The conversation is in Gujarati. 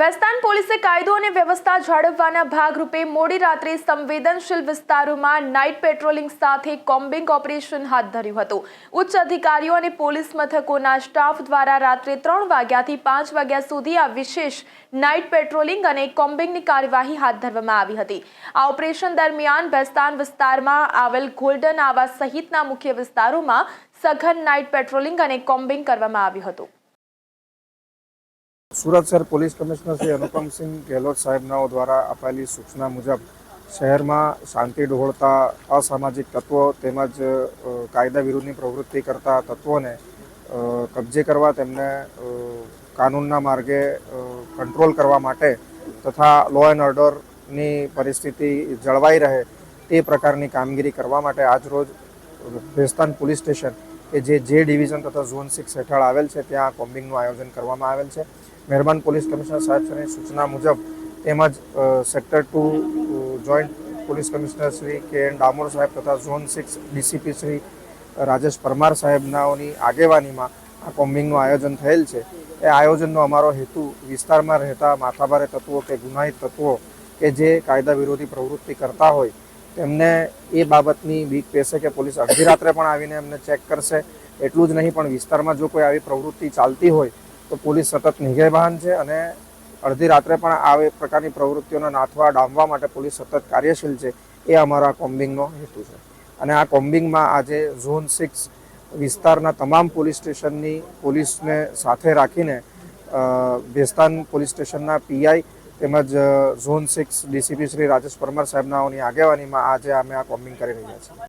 વેસ્તાન પોલીસે કાયદો અને વ્યવસ્થા જાળવવાના ભાગરૂપે મોડી રાત્રે સંવેદનશીલ વિસ્તારોમાં નાઇટ પેટ્રોલિંગ સાથે કોમ્બિંગ ઓપરેશન હાથ ધર્યું હતું. ઉચ્ચ અધિકારીઓ અને પોલીસ મથકોના સ્ટાફ દ્વારા રાત્રે ત્રણ વાગ્યાથી પાંચ વાગ્યા સુધી આ વિશેષ નાઇટ પેટ્રોલિંગ અને કોમ્બિંગની કાર્યવાહી હાથ ધરવામાં આવી હતી. આ ઓપરેશન દરમિયાન વેસ્તાન વિસ્તારમાં આવેલ ગોલ્ડન આવાસ સહિતના મુખ્ય વિસ્તારોમાં સઘન નાઇટ પેટ્રોલિંગ અને કોમ્બિંગ કરવામાં આવ્યું હતું. સુરત શહેર પોલીસ કમિશનર શ્રી અનુપમસિંહ ગેહલોત સાહેબનાઓ દ્વારા અપાયેલી સૂચના મુજબ શહેરમાં શાંતિ ડહોળતા, અસામાજિક તત્વો તેમજ કાયદા વિરુદ્ધની પ્રવૃત્તિ કરતા તત્વોને કબજે કરવા તેમને કાનૂનના માર્ગે કંટ્રોલ કરવા માટે તથા લો એન્ડ ઓર્ડરની પરિસ્થિતિ જળવાઈ રહે તે પ્રકારની કામગીરી કરવા માટે આજરોજ ભેસ્તાન પોલીસ સ્ટેશન કે જે જે ડિવિઝન તથા ઝોન સિક્સ હેઠળ આવેલ છે, ત્યાં કોમ્બિંગનું આયોજન કરવામાં આવેલ છે. મહેરબાન પોલીસ કમિશનર સાહેબની સૂચના મુજબ તેમજ sector two joint police commissioner Shri K N Damor સાહેબ તથા zone six DCP Shri Rajesh Parmar સાહેબનાઓની આગેવાનીમાં આ કોમ્બિંગનું આયોજન થયેલ છે. એ આયોજનનો અમારો હેતુ વિસ્તારમાં રહેતા માથાભારે તત્વો કે ગુનાહિત તત્વો કે જે કાયદા વિરોધી પ્રવૃત્તિ કરતા હોય તેમને એ બાબતની બીક પેશે કે પોલીસ અડધી રાત્રે પણ આવીને એમને ચેક કરશે. એટલું જ નહીં, પણ વિસ્તારમાં જો કોઈ આવી પ્રવૃત્તિ ચાલતી હોય, તો પોલીસ સતત નિગેબાન છે અને અડધી રાત્રે પણ આવી પ્રકારની પ્રવૃત્તિઓને નાથવા ડામવા માટે પોલીસ સતત કાર્યશીલ છે. એ અમારા કોમ્બિંગનો હેતુ છે. અને આ કોમ્બિંગમાં આજે ઝોન સિક્સ વિસ્તારના તમામ પોલીસ સ્ટેશનની પોલીસને સાથે રાખીને ભેસ્તાન પોલીસ સ્ટેશનના પીઆઈ તેમજ zone six DCP Shri Rajesh Parmar સાહેબનાઓની આગેવાનીમાં આજે અમે આ કોમ્બિંગ કરી રહ્યા છીએ.